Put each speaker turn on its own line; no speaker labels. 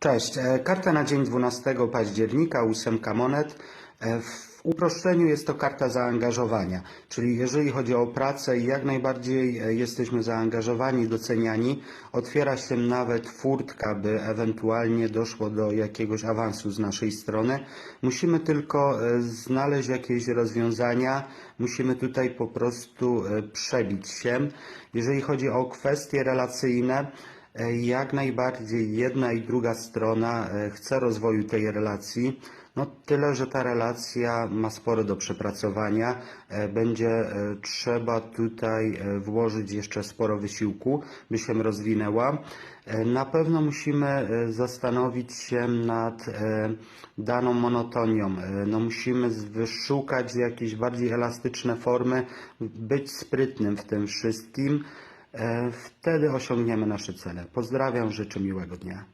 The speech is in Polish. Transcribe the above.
Cześć. E, Karta na dzień 12 października, ósemka monet. E, W uproszczeniu jest to karta zaangażowania, czyli jeżeli chodzi o pracę i jak najbardziej e, jesteśmy zaangażowani, doceniani, otwiera się nawet furtka, by ewentualnie doszło do jakiegoś awansu z naszej strony. Musimy tylko znaleźć jakieś rozwiązania, musimy tutaj po prostu przebić się. Jeżeli chodzi o kwestie relacyjne, Jak najbardziej jedna i druga strona e, chce rozwoju tej relacji. No tyle, że ta relacja ma sporo do przepracowania. E, Będzie e, trzeba tutaj włożyć jeszcze sporo wysiłku, by się rozwinęła. Na pewno musimy zastanowić się nad daną monotonią. No musimy wyszukać jakieś bardziej elastyczne formy, być sprytnym w tym wszystkim. E, Wtedy osiągniemy nasze cele. Pozdrawiam, życzę miłego dnia.